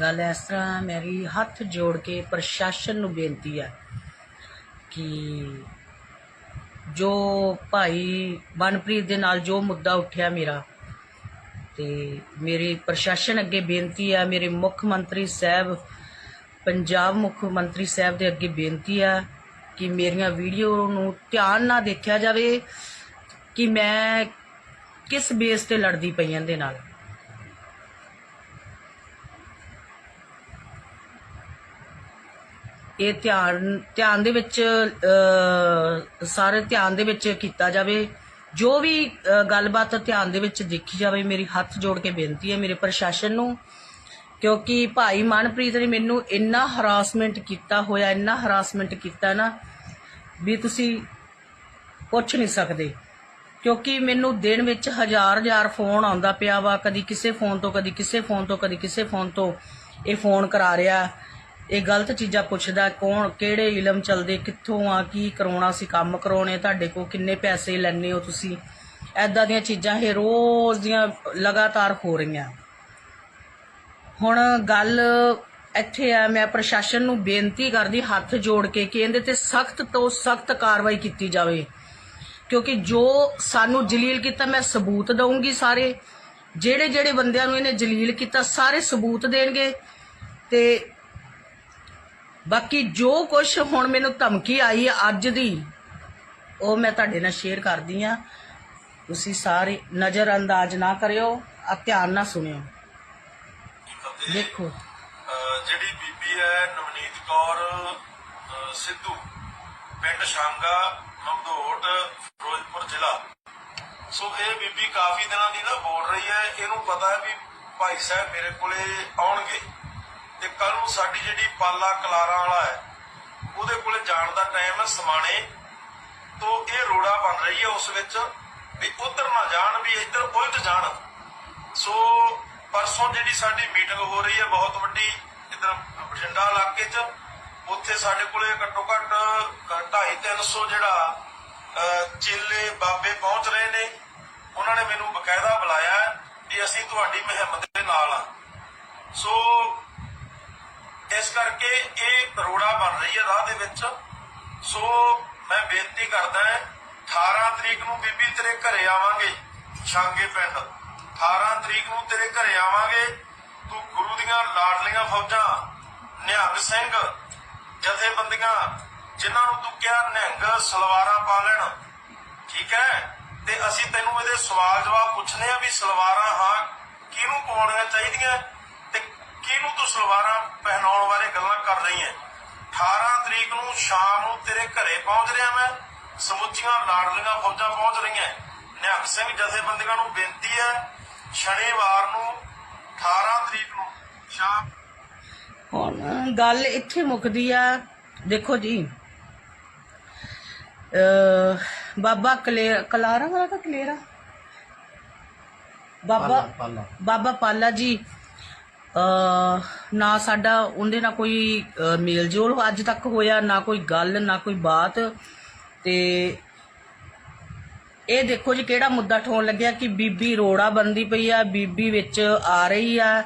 ਗੱਲ ਇਸ ਤਰ੍ਹਾਂ ਮੇਰੀ ਹੱਥ ਜੋੜ ਕੇ ਪ੍ਰਸ਼ਾਸਨ ਨੂੰ ਬੇਨਤੀ ਹੈ ਕਿ ਜੋ ਭਾਈ ਮਨਪ੍ਰੀਤ ਦੇ ਨਾਲ ਜੋ ਮੁੱਦਾ ਉੱਠਿਆ ਮੇਰਾ ਤੇ ਮੇਰੇ ਪ੍ਰਸ਼ਾਸਨ ਅੱਗੇ ਬੇਨਤੀ ਹੈ, ਮੇਰੇ ਮੁੱਖ ਮੰਤਰੀ ਸਾਹਿਬ, ਪੰਜਾਬ ਮੁੱਖ ਮੰਤਰੀ ਸਾਹਿਬ ਦੇ ਅੱਗੇ ਬੇਨਤੀ ਹੈ ਕਿ ਮੇਰੀਆਂ ਵੀਡੀਓ ਨੂੰ ਧਿਆਨ ਨਾਲ ਦੇਖਿਆ ਜਾਵੇ ਕਿ ਮੈਂ ਕਿਸ ਬੇਸ ਤੇ ਲੜਦੀ ਪਈ ਆਂ ਦੇ ਨਾਲ। ਇਹ ਧਿਆਨ ਧਿਆਨ ਦੇ ਵਿੱਚ ਸਾਰੇ ਧਿਆਨ ਦੇ ਵਿੱਚ ਕੀਤਾ ਜਾਵੇ। ਜੋ ਵੀ ਗੱਲਬਾਤ ਧਿਆਨ ਦੇ ਵਿੱਚ ਦੇਖੀ ਜਾਵੇ, ਮੇਰੀ ਹੱਥ ਜੋੜ ਕੇ ਬੇਨਤੀ ਹੈ ਮੇਰੇ ਪ੍ਰਸ਼ਾਸਨ ਨੂੰ, ਕਿਉਂਕਿ ਭਾਈ ਮਨਪ੍ਰੀਤ ਨੇ ਮੈਨੂੰ ਇੰਨਾ ਹਰਾਸਮੈਂਟ ਕੀਤਾ ਹੋਇਆ, ਇੰਨਾ ਹਰਾਸਮੈਂਟ ਕੀਤਾ ਨਾ, ਵੀ ਤੁਸੀਂ ਪੁੱਛ ਨਹੀਂ ਸਕਦੇ। ਕਿਉਂਕਿ ਮੈਨੂੰ ਦਿਨ ਵਿੱਚ ਹਜ਼ਾਰ ਹਜ਼ਾਰ ਫੋਨ ਆਉਂਦਾ ਪਿਆ ਵਾ, ਕਦੀ ਕਿਸੇ ਫੋਨ ਤੋਂ, ਕਦੀ ਕਿਸੇ ਫੋਨ ਤੋਂ, ਕਦੀ ਕਿਸੇ ਫੋਨ ਤੋਂ ਇਹ ਫੋਨ ਕਰਾ ਰਿਹਾ। ਇਹ ਗਲਤ ਚੀਜ਼ਾਂ ਪੁੱਛਦਾ ਕੌਣ, ਕਿਹੜੇ ਇਲਮ ਚਲਦੇ, ਕਿੱਥੋਂ ਆ, ਕੀ ਕਰਾਉਣਾ ਸੀ, ਕੰਮ ਕਰਾਉਣੇ, ਤੁਹਾਡੇ ਕੋਲ ਕਿੰਨੇ ਪੈਸੇ ਲੈਣੇ ਹੋ ਤੁਸੀਂ? ਐਦਾਂ ਦੀਆਂ ਚੀਜ਼ਾਂ ਇਹ ਰੋਜ਼ ਦੀਆਂ ਲਗਾਤਾਰ ਹੋ ਰਹੀਆਂ। ਹੁਣ ਗੱਲ ਇੱਥੇ ਆ, ਮੈਂ ਪ੍ਰਸ਼ਾਸਨ ਨੂੰ ਬੇਨਤੀ ਕਰਦੀ, ਹੱਥ ਜੋੜ ਕੇ ਕਿ ਇਹਦੇ ਤੇ ਸਖਤ ਤੋਂ ਸਖਤ ਕਾਰਵਾਈ ਕੀਤੀ ਜਾਵੇ। ਕਿਉਂਕਿ ਜੋ ਸਾਨੂੰ ਜਲੀਲ ਕੀਤਾ, ਮੈਂ ਸਬੂਤ ਦਊਂਗੀ ਸਾਰੇ। ਜਿਹੜੇ ਜਿਹੜੇ ਬੰਦਿਆਂ ਨੂੰ ਇਹਨੇ ਜਲੀਲ ਕੀਤਾ, ਸਾਰੇ ਸਬੂਤ ਦੇਣਗੇ। ਤੇ ਬਾਕੀ ਜੋ ਕੁਝ ਹੁਣ ਮੈਨੂੰ ਧਮਕੀ ਆਈ ਹੈ ਅੱਜ ਦੀ, ਉਹ ਮੈਂ ਤੁਹਾਡੇ ਨਾਲ ਸ਼ੇਅਰ ਕਰਦੀ ਆ। ਤੁਸੀਂ ਸਾਰੇ ਨਜ਼ਰ ਅੰਦਾਜ਼ ਨਾ ਕਰਿਓ ਆ ਧਿਆਨ ਨਾਲ ਸੁਣਿਓ। ਦੇਖੋ। ਜਿਹੜੀ ਬੀਬੀ ਹੈ ਨਵਨੀਤ ਕੌਰ ਸਿੱਧੂ, ਪਿੰਡ ਸ਼ਾਂਗਾ ਮਮਦੋਟ ਫਿਰੋਜ਼ਪੁਰ ਜ਼ਿਲ੍ਹਾ। ਸੋ ਇਹ ਬੀਬੀ ਕਾਫੀ ਦਿਨਾਂ ਦੀ ਨਾ ਬੋਲ ਰਹੀ ਹੈ। ਇਹਨੂੰ ਪਤਾ ਹੈ ਵੀ ਭਾਈ ਸਾਹਿਬ ਮੇਰੇ ਕੋਲੇ ਆਉਣਗੇ। ਤੇ ਕੱਲ ਨੂੰ ਸਾਡੀ ਜਿਹੜੀ ਪਾਲਾ ਕਲਾਰਾਂ ਵਾਲਾ ਹੈ ਉਹਦੇ ਕੋਲੇ ਜਾਣ ਦਾ ਟਾਈਮ ਹੈ ਸਮਾਣੇ ਤੋਂ ਇਹ ਰੋੜਾ ਬਣ ਰਹੀ ਹੈ ਉਸ ਵਿੱਚ ਵੀ ਉਧਰ ਨਾ ਜਾਣ ਵੀ ਇੱਧਰ ਉਲਟ ਜਾਣ। ਸੋ ਪਰਸੋਂ ਜਿਹੜੀ ਸਾਡੀ ਮੀਟਿੰਗ ਹੋ ਰਹੀ ਹੈ ਬਹੁਤ ਵੱਡੀ ਇਧਰ ਬਠਿੰਡਾ ਇਲਾਕੇ 'ਚ ਉੱਥੇ ਸਾਡੇ ਕੋਲੇ ਘੱਟੋ ਘੱਟ 2.5 300 ਜਿਹੜਾ ਅਹ, ਚੇਲੇ ਬਾਬੇ ਪਹੁੰਚ ਰਹੇ ਨੇ। ਉਹਨਾਂ ਨੇ ਮੈਨੂੰ ਬਕਾਇਦਾ ਬੁਲਾਇਆ ਹੈ ਅਸੀਂ ਤੁਹਾਡੀ ਮੁਹਿੰਮ ਦੇ ਨਾਲ ਆ। ਸੋ ਇਸ ਕਰਕੇ ਇਹ ਰੋੜਾ ਬਣ ਰਹੀ ਹੈ ਰਾਹ ਦੇ ਵਿੱਚ। ਸੋ ਮੈਂ ਬੇਨਤੀ ਕਰਦਾ ਹਾਂ 18 ਤਰੀਕ ਨੂੰ ਬੀਬੀ ਤੇਰੇ ਘਰੇ ਆਵਾਂਗੇ, ਛਾਂਗੇ ਪਿੰਡ। 18 ਤਰੀਕ ਨੂੰ ਤੇਰੇ ਘਰੇ ਆਵਾਂਗੇ, ਤੂੰ ਗੁਰੂ ਦੀਆਂ ਲਾਡਲੀਆਂ ਫੌਜਾਂ, ਨਿਹੰਗ ਸਿੰਘ, ਜਥੇਬੰਦੀਆਂ, ਜਿਨ੍ਹਾਂ ਨੂੰ ਤੂੰ ਕਿਹਾ ਨਿਹੰਗ ਸਲਵਾਰਾਂ ਪਾ ਲੈਣ। ਠੀਕ ਹੈ? ਤੇ ਅਸੀਂ ਤੈਨੂੰ ਇਹਦੇ ਸਵਾਲ ਜਵਾਬ ਪੁੱਛਨੇ ਆ ਵੀ ਸਲਵਾਰਾਂ, ਹਾਂ, ਕਿਹਨੂੰ ਪਾਉਣੀਆਂ ਚਾਹੀਦੀਆਂ? ਤੇ ਕਿਹਨੂੰ ਤੂੰ ਸਲਵਾਰਾਂ ਪਹਿਨਾਉਣ ਬਾਰੇ ਗੱਲਾਂ ਕਰ ਰਹੀ ਹੈ 18 ਤਰੀਕ ਨੂੰ ਸ਼ਾਮ ਨੂੰ ਤੇਰੇ ਘਰੇ ਪਹੁੰਚ ਰਿਹਾ ਮੈਂ। ਸਮੁੱਚੀਆਂ ਲਾਡਲੀਆਂ ਫੌਜਾਂ ਪਹੁੰਚ ਰਹੀਆਂ ਨਿਹੰਗ ਸਿੰਘ ਜਥੇਬੰਦੀਆਂ ਨੂੰ ਬੇਨਤੀ ਹੈ ਸ਼ਨੀਵਾਰ ਨੂੰ 18 ਤਰੀਕ ਨੂੰ ਸ਼ਾਮ ਹੁਣ ਗੱਲ ਇੱਥੇ ਮੁੱਕਦੀ ਆ। ਦੇਖੋ ਜੀ। ਅ ਬਾਬਾ ਕਲੇ ਕਲਾਰਾ ਵਾਲਾ ਕਲੇਰਾ? ਬਾਬਾ ਬਾਬਾ ਪਾਲਾ ਜੀ। ਨਾ ਸਾਡਾ ਉਹਦੇ ਨਾਲ ਕੋਈ ਮੇਲ ਜੋਲ ਅੱਜ ਤੱਕ ਹੋਇਆ, ਨਾ ਕੋਈ ਗੱਲ, ਨਾ ਕੋਈ ਬਾਤ। ਤੇ ਇਹ ਦੇਖੋ ਜੀ ਕਿਹੜਾ ਮੁੱਦਾ ਠੋਣ ਲੱਗਿਆ ਕਿ ਬੀਬੀ ਰੋੜਾ ਬੰਦੀ ਪਈ ਆ, ਬੀਬੀ ਵਿੱਚ ਆ ਰਹੀ ਆ।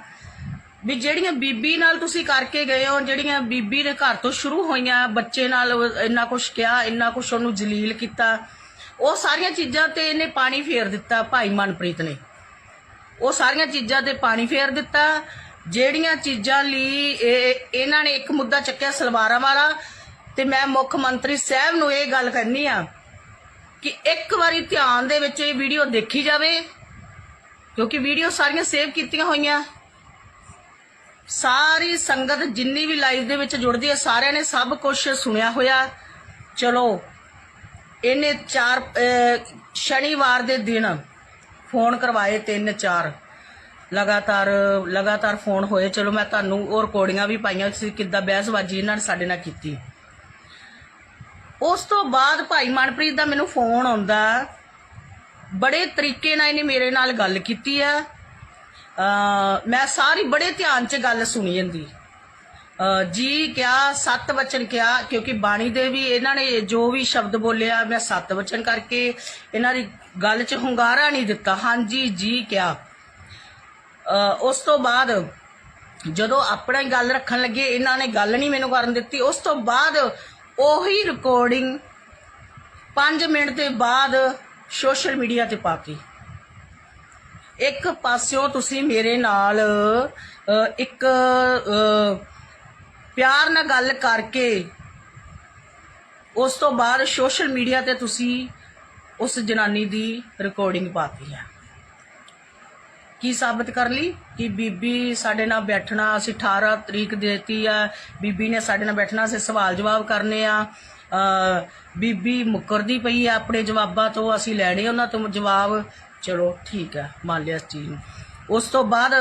ਵੀ ਜਿਹੜੀਆਂ ਬੀਬੀ ਨਾਲ ਤੁਸੀਂ ਕਰਕੇ ਗਏ ਹੋ, ਜਿਹੜੀਆਂ ਬੀਬੀ ਦੇ ਘਰ ਤੋਂ ਸ਼ੁਰੂ ਹੋਈਆਂ, ਬੱਚੇ ਨਾਲ ਇੰਨਾ ਕੁਝ ਕਿਹਾ, ਇੰਨਾ ਕੁਝ ਉਹਨੂੰ ਜਲੀਲ ਕੀਤਾ, ਉਹ ਸਾਰੀਆਂ ਚੀਜ਼ਾਂ ਤੇ ਇਹਨੇ ਪਾਣੀ ਫੇਰ ਦਿੱਤਾ, ਭਾਈ ਮਨਪ੍ਰੀਤ ਨੇ। ਉਹ ਸਾਰੀਆਂ ਚੀਜ਼ਾਂ ਤੇ ਪਾਣੀ ਫੇਰ ਦਿੱਤਾ ਜਿਹੜੀਆਂ ਚੀਜ਼ਾਂ ਲਈ ਇਹਨਾਂ ਨੇ ਇੱਕ ਮੁੱਦਾ ਚੱਕਿਆ ਸਲਵਾਰਾਂ ਵਾਲਾ, ਤੇ ਮੈਂ ਮੁੱਖ ਮੰਤਰੀ ਸਾਹਿਬ ਨੂੰ ਇਹ ਗੱਲ ਕਰਨੀ ਆ ਕਿ ਇੱਕ ਵਾਰੀ ਧਿਆਨ ਦੇ ਵਿੱਚ ਇਹ ਵੀਡੀਓ ਦੇਖੀ ਜਾਵੇ, ਕਿਉਂਕਿ ਵੀਡੀਓ ਸਾਰੀਆਂ ਸੇਵ ਕੀਤੀਆਂ ਹੋਈਆਂ। ਸਾਰੀ ਸੰਗਤ ਜਿੰਨੀ ਵੀ ਲਾਈਵ ਦੇ ਵਿੱਚ ਜੁੜਦੀ ਹੈ ਸਾਰਿਆਂ ਨੇ ਸਭ ਕੁਝ ਸੁਣਿਆ ਹੋਇਆ। ਚਲੋ, ਇਹਨੇ ਚਾਰ ਸ਼ਨੀਵਾਰ ਦੇ ਦਿਨ ਫੋਨ ਕਰਵਾਏ ਤਿੰਨ ਚਾਰ। ਲਗਾਤਾਰ ਲਗਾਤਾਰ ਫੋਨ ਹੋਏ। ਚਲੋ ਮੈਂ ਤੁਹਾਨੂੰ ਉਹ ਰਿਕਾਰਡਿੰਗਾਂ ਵੀ ਪਾਈਆਂ ਸੀ ਕਿੱਦਾਂ ਬਹਿਸਬਾਜ਼ੀ ਇਹਨਾਂ ਨੇ ਸਾਡੇ ਨਾਲ ਕੀਤੀ। ਉਸ ਤੋਂ ਬਾਅਦ ਭਾਈ ਮਨਪ੍ਰੀਤ ਦਾ ਮੈਨੂੰ ਫੋਨ ਆਉਂਦਾ। ਬੜੇ ਤਰੀਕੇ ਨਾਲ ਇਹਨੇ ਮੇਰੇ ਨਾਲ ਗੱਲ ਕੀਤੀ ਹੈ ਮੈਂ ਸਾਰੀ, ਬੜੇ ਧਿਆਨ 'ਚ ਗੱਲ ਸੁਣੀ ਜਾਂਦੀ ਜੀ ਕਿਹਾ, ਸੱਤ ਵਚਨ ਕਿਹਾ, ਕਿਉਂਕਿ ਬਾਣੀ ਦੇ ਵੀ ਇਹਨਾਂ ਨੇ ਜੋ ਵੀ ਸ਼ਬਦ ਬੋਲਿਆ, ਮੈਂ ਸੱਤ ਵਚਨ ਕਰਕੇ ਇਹਨਾਂ ਦੀ ਗੱਲ 'ਚ ਹੁੰਗਾਰਾ ਨਹੀਂ ਦਿੱਤਾ। ਹਾਂਜੀ, ਜੀ ਕਿਹਾ। ਉਸ ਤੋਂ ਬਾਅਦ ਜਦੋਂ ਆਪਣਾ ਹੀ ਗੱਲ ਰੱਖਣ ਲੱਗੇ, ਇਹਨਾਂ ਨੇ ਗੱਲ ਨਹੀਂ ਮੈਨੂੰ ਕਰਨ ਦਿੱਤੀ, ਉਸ ਤੋਂ ਬਾਅਦ ਉਹੀ ਰਿਕਾਰਡਿੰਗ 5 ਮਿੰਟ ਦੇ ਬਾਅਦ ਸੋਸ਼ਲ ਮੀਡੀਆ ਤੇ ਪਾਤੀ ਇੱਕ ਪਾਸਿਓਂ ਤੁਸੀਂ ਮੇਰੇ ਨਾਲ ਇੱਕ ਪਿਆਰ ਨਾਲ ਗੱਲ ਕਰਕੇ ਉਸ ਤੋਂ ਬਾਅਦ ਸੋਸ਼ਲ ਮੀਡੀਆ ਤੇ ਤੁਸੀਂ ਉਸ ਜਨਾਨੀ ਦੀ ਰਿਕਾਰਡਿੰਗ ਪਾਤੀ ਹੈ। ਕੀ ਸਾਬਤ ਕਰ ਲਈ? ਕਿ ਬੀਬੀ ਸਾਡੇ ਨਾਲ ਬੈਠਣਾ, ਅਸੀਂ 18 ਤਰੀਕ ਦੇਤੀ ਆ। ਬੀਬੀ ਨੇ ਸਾਡੇ ਨਾਲ ਬੈਠਣਾ, ਅਸੀਂ ਸਵਾਲ ਜਵਾਬ ਕਰਨੇ ਆ। ਬੀਬੀ ਮੁਕਰਦੀ ਪਈ ਆ ਆਪਣੇ ਜਵਾਬਾਂ ਤੋਂ, ਅਸੀਂ ਲੈਣੇ ਉਹਨਾਂ ਤੋਂ ਜਵਾਬ। ਚਲੋ, ਠੀਕ ਹੈ ਮੰਨ ਲਿਆ ਇਸ ਚੀਜ਼ ਨੂੰ। ਉਸ ਤੋਂ ਬਾਅਦ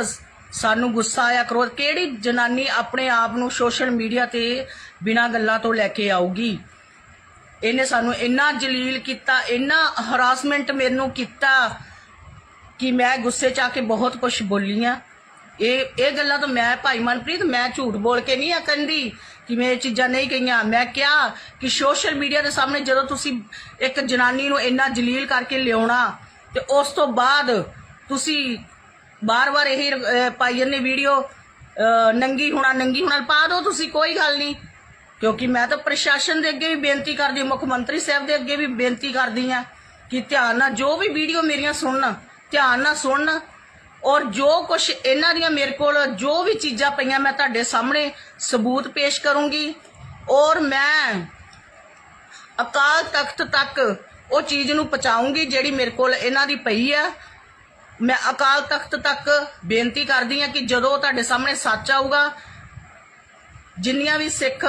ਸਾਨੂੰ ਗੁੱਸਾ ਆਇਆ ਕਰੋਧ ਕਿਹੜੀ ਜਨਾਨੀ ਆਪਣੇ ਆਪ ਨੂੰ ਸੋਸ਼ਲ ਮੀਡੀਆ ਤੇ ਬਿਨਾਂ ਗੱਲਾਂ ਤੋਂ ਲੈ ਕੇ ਆਊਗੀ? ਇਹਨੇ ਸਾਨੂੰ ਇੰਨਾ ਜਲੀਲ ਕੀਤਾ, ਇੰਨਾ ਹਰਾਸਮੈਂਟ ਮੈਨੂੰ ਕੀਤਾ। ਕਿ ਮੈਂ ਗੁੱਸੇ ਚ ਆ ਕੇ ਬਹੁਤ ਕੁਝ ਬੋਲੀ ਆ। ਇਹ ਇਹ ਗੱਲਾਂ ਤਾਂ ਮੈਂ ਭਾਈ ਮਨਪ੍ਰੀਤ ਮੈਂ ਝੂਠ ਬੋਲ ਕੇ ਨਹੀਂ ਆਕੰਦੀ ਕਿ ਮੈਂ ਇਹ ਚੀਜ਼ਾਂ ਨਹੀਂ ਕਹੀਆਂ। ਮੈਂ ਕਿਹਾ ਕਿ ਸੋਸ਼ਲ ਮੀਡੀਆ ਦੇ ਸਾਹਮਣੇ ਜਦੋਂ ਤੁਸੀਂ ਇੱਕ ਜਨਾਨੀ ਨੂੰ ਇੰਨਾ ਜਲੀਲ ਕਰਕੇ ਲਿਆਉਣਾ ਤੇ ਉਸ ਤੋਂ ਬਾਅਦ ਤੁਸੀਂ ਬਾਰ-ਬਾਰ ਇਹ ਅਹ, ਪਾਈ ਜਾਂਦੇ ਵੀਡੀਓ ਨੰਗੀ ਹੋਣਾ ਨੰਗੀ ਹੋਣਾ ਪਾ ਦਿਓ ਤੁਸੀਂ ਕੋਈ ਗੱਲ ਨਹੀਂ। ਕਿਉਂਕਿ ਮੈਂ ਤਾਂ ਪ੍ਰਸ਼ਾਸਨ ਦੇ ਅੱਗੇ ਵੀ ਬੇਨਤੀ ਕਰਦੀ ਮੁੱਖ ਮੰਤਰੀ ਸਾਹਿਬ ਦੇ ਅੱਗੇ ਵੀ ਬੇਨਤੀ ਕਰਦੀ ਆ ਕਿ ਧਿਆਨ ਨਾਲ ਜੋ ਵੀ ਵੀਡੀਓ ਮੇਰੀਆਂ ਸੁਣਨ ਧਿਆਨ ਨਾਲ ਸੁਣਨ ਔਰ ਜੋ ਕੁਝ ਇਹਨਾਂ ਦੀਆਂ ਮੇਰੇ ਕੋਲ, ਜੋ ਵੀ ਚੀਜ਼ਾਂ ਪਈਆਂ ਮੈਂ ਤੁਹਾਡੇ ਸਾਹਮਣੇ ਸਬੂਤ ਪੇਸ਼ ਕਰੂੰਗੀ। ਔਰ ਮੈਂ ਅਕਾਲ ਤਖਤ ਤੱਕ ਉਹ ਚੀਜ਼ ਨੂੰ ਪਹੁੰਚਾਉਂਗੀ ਜਿਹੜੀ ਮੇਰੇ ਕੋਲ ਇਹਨਾਂ ਦੀ ਪਈ ਆ। ਮੈਂ ਅਕਾਲ ਤਖਤ ਤੱਕ ਬੇਨਤੀ ਕਰਦੀ ਆ ਕਿ ਜਦੋਂ ਤੁਹਾਡੇ ਸਾਹਮਣੇ ਸੱਚ ਆਊਗਾ, ਜਿੰਨੀਆਂ ਵੀ ਸਿੱਖ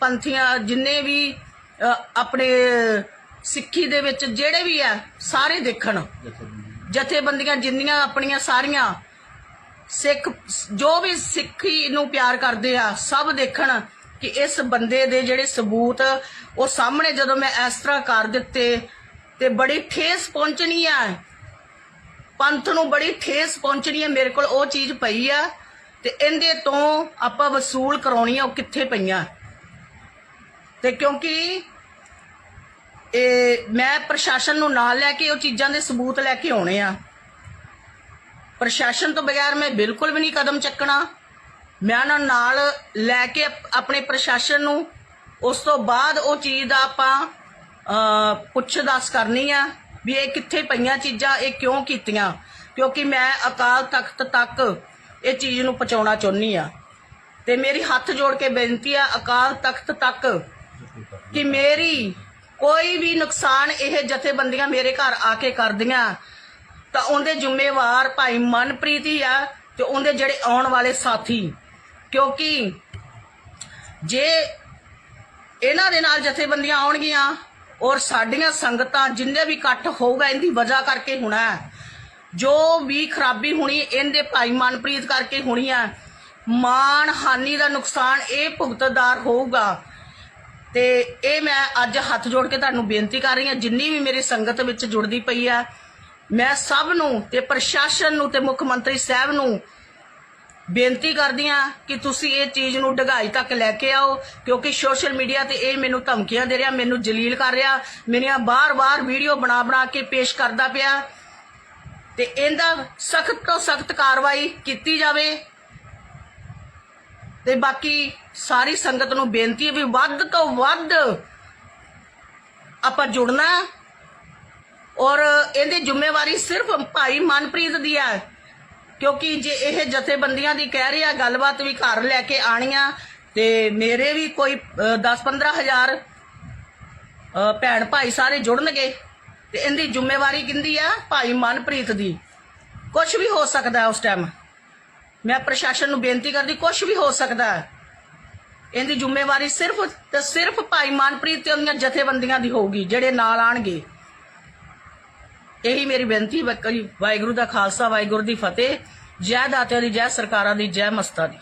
ਪੰਥੀਆਂ, ਜਿੰਨੇ ਵੀ ਆਪਣੇ ਸਿੱਖੀ ਦੇ ਵਿੱਚ ਜਿਹੜੇ ਵੀ ਆ, ਸਾਰੇ ਦੇਖਣ। ਜਥੇਬੰਦੀਆਂ ਜਿੰਨੀਆਂ ਆਪਣੀਆਂ ਸਾਰੀਆਂ ਸਿੱਖ, ਜੋ ਵੀ ਸਿੱਖੀ ਨੂੰ ਪਿਆਰ ਕਰਦੇ ਆ, ਸਭ ਦੇਖਣ ਕਿ ਇਸ ਬੰਦੇ ਦੇ ਜਿਹੜੇ ਸਬੂਤ ਉਹ ਸਾਹਮਣੇ ਜਦੋਂ ਮੈਂ ਇਸ ਤਰ੍ਹਾਂ ਕਰ ਦਿੱਤੇ ਤੇ ਬੜੀ ਠੇਸ ਪਹੁੰਚਣੀ ਆ। ਪੰਥ ਨੂੰ ਬੜੀ ਠੇਸ ਪਹੁੰਚਣੀ ਹੈ ਮੇਰੇ ਕੋਲ ਉਹ ਚੀਜ਼ ਪਈ ਆ ਤੇ ਇਹਦੇ ਤੋਂ ਆਪਾਂ ਵਸੂਲ ਕਰਾਉਣੀ ਆ, ਉਹ ਕਿੱਥੇ ਪਈਆਂ। ਤੇ ਕਿਉਂਕਿ ਇਹ ਮੈਂ ਪ੍ਰਸ਼ਾਸਨ ਨੂੰ ਨਾਲ ਲੈ ਕੇ ਉਹ ਚੀਜ਼ਾਂ ਦੇ ਸਬੂਤ ਲੈ ਕੇ ਆਉਣੇ ਆ। ਪ੍ਰਸ਼ਾਸਨ ਤੋਂ ਬਗੈਰ ਮੈਂ ਬਿਲਕੁਲ ਵੀ ਨਹੀਂ ਕਦਮ ਚੱਕਣਾ। ਮੈਂ ਉਹਨਾਂ ਨਾਲ ਲੈ ਕੇ ਆਪਣੇ ਪ੍ਰਸ਼ਾਸਨ ਨੂੰ ਉਸ ਤੋਂ ਬਾਅਦ ਉਹ ਚੀਜ਼ ਦਾ ਆਪਾਂ ਪੁੱਛ ਦੱਸ ਕਰਨੀ ਆ ਵੀ ਇਹ ਕਿੱਥੇ ਪਈਆਂ ਚੀਜ਼ਾਂ, ਇਹ ਕਿਉਂ ਕੀਤੀਆਂ? ਕਿਉਂਕਿ ਮੈਂ ਅਕਾਲ ਤਖਤ ਤੱਕ ਇਹ ਚੀਜ਼ ਨੂੰ ਪਹੁੰਚਾਉਣਾ ਚਾਹੁੰਨੀ ਆ। ਤੇ ਮੇਰੀ ਹੱਥ ਜੋੜ ਕੇ ਬੇਨਤੀ ਆ ਅਕਾਲ ਤਖਤ ਤੱਕ ਕਿ ਮੇਰੀ ਕੋਈ ਵੀ ਨੁਕਸਾਨ ਇਹ ਜਥੇਬੰਦੀਆਂ ਮੇਰੇ ਘਰ ਆ ਕੇ ਕਰਦੀਆਂ, ਤਾਂ ਉਹਦੇ ਜ਼ਿੰਮੇਵਾਰ ਭਾਈ ਮਨਪ੍ਰੀਤ ਹੀ ਆ ਤੇ ਉਹਦੇ ਜਿਹੜੇ ਆਉਣ ਵਾਲੇ ਸਾਥੀ। ਕਿਉਂਕਿ ਜੇ ਇਹਨਾਂ ਦੇ ਨਾਲ ਜਥੇਬੰਦੀਆਂ ਆਉਣਗੀਆਂ ਔਰ ਸਾਡੀਆਂ ਸੰਗਤਾਂ ਜਿੰਨੇ ਵੀ ਇਕੱਠ ਹੋਊਗਾ, ਇਹਦੀ ਵਜ੍ਹਾ ਕਰਕੇ ਹੋਣਾ ਜੋ ਵੀ ਖਰਾਬੀ ਹੋਣੀ ਇਹਦੇ ਭਾਈ ਮਨਪ੍ਰੀਤ ਕਰਕੇ ਹੋਣੀ ਆ ਮਾਨ ਹਾਨੀ ਦਾ ਨੁਕਸਾਨ ਇਹ ਭੁਗਤਦਾਰ ਹੋਊਗਾ। ਤੇ ਇਹ ਮੈਂ ਅੱਜ ਹੱਥ ਜੋੜ ਕੇ ਤੁਹਾਨੂੰ ਬੇਨਤੀ ਕਰ ਰਹੀ ਹਾਂ, ਜਿੰਨੀ ਵੀ ਮੇਰੀ ਸੰਗਤ ਵਿੱਚ ਜੁੜਦੀ ਪਈ ਆ, ਮੈਂ ਸਭ ਨੂੰ ਤੇ ਪ੍ਰਸ਼ਾਸਨ ਨੂੰ ਤੇ ਮੁੱਖ ਮੰਤਰੀ ਸਾਹਿਬ ਨੂੰ ਬੇਨਤੀ ਕਰਦੀ ਆ ਕਿ ਤੁਸੀਂ ਇਹ ਚੀਜ਼ ਨੂੰ ਡਗਾਈ ਤੱਕ ਲੈ ਕੇ ਆਓ, ਕਿਉਂਕਿ ਸੋਸ਼ਲ ਮੀਡੀਆ ਤੇ ਇਹ ਮੈਨੂੰ ਧਮਕੀਆਂ ਦੇ ਰਿਹਾ, ਮੈਨੂੰ ਜਲੀਲ ਕਰ ਰਿਹਾ, ਮੇਰੀਆਂ ਬਾਰ-ਬਾਰ ਵੀਡੀਓ ਬਣਾ ਬਣਾ ਕੇ ਪੇਸ਼ ਕਰਦਾ ਪਿਆ। ਤੇ ਇਹਦਾ ਸਖਤ ਤੋਂ ਸਖਤ ਕਾਰਵਾਈ ਕੀਤੀ ਜਾਵੇ। ਤੇ ਬਾਕੀ ਸਾਰੀ ਸੰਗਤ ਨੂੰ ਬੇਨਤੀ ਹੈ ਵੀ ਵੱਧ ਤੋਂ ਵੱਧ ਆਪਾਂ ਜੁੜਨਾ। ਔਰ ਇਹਦੀ ਜ਼ਿੰਮੇਵਾਰੀ ਸਿਰਫ ਭਾਈ ਮਨਪ੍ਰੀਤ ਦੀ ਹੈ, ਕਿਉਂਕਿ ਜੇ ਇਹ ਜਥੇਬੰਦੀਆਂ ਦੀ ਕਹਿ ਰਿਹਾ ਗੱਲਬਾਤ ਵੀ ਘਰ ਲੈ ਕੇ ਆਣੀਆਂ ਤੇ ਮੇਰੇ ਵੀ ਕੋਈ 10-15 ਹਜ਼ਾਰ ਭੈਣ ਭਾਈ ਸਾਰੇ ਜੁੜਨਗੇ। ਤੇ ਇਹਦੀ ਜ਼ਿੰਮੇਵਾਰੀ ਕਿੰਦੀ ਆ? ਭਾਈ ਮਨਪ੍ਰੀਤ ਦੀ। ਕੁਝ ਵੀ ਹੋ ਸਕਦਾ ਉਸ ਟਾਈਮ ਮੈਂ ਪ੍ਰਸ਼ਾਸਨ ਨੂੰ ਬੇਨਤੀ ਕਰਦੀ ਕੁਝ ਵੀ ਹੋ ਸਕਦਾ ਹੈ ਇਹਦੀ ਜ਼ਿੰਮੇਵਾਰੀ ਸਿਰਫ ਤੇ ਸਿਰਫ ਭਾਈ ਮਨਪ੍ਰੀਤ ਤੇ ਉਹਦੀਆਂ ਜਥੇਬੰਦੀਆਂ ਦੀ ਹੋਊਗੀ, ਜਿਹੜੇ ਨਾਲ ਆਣਗੇ ਇਹੀ ਮੇਰੀ ਬੇਨਤੀ ਹੈ। ਵਾਹਿਗੁਰੂ ਦਾ ਖਾਲਸਾ, ਵਾਹਿਗੁਰੂ ਦੀ ਫਤਿਹ, ਜੈ ਦਾਤਿਆਂ ਦੀ, ਜੈ ਸਰਕਾਰਾਂ ਦੀ, ਜੈ ਮਸਤਾਂ ਦੀ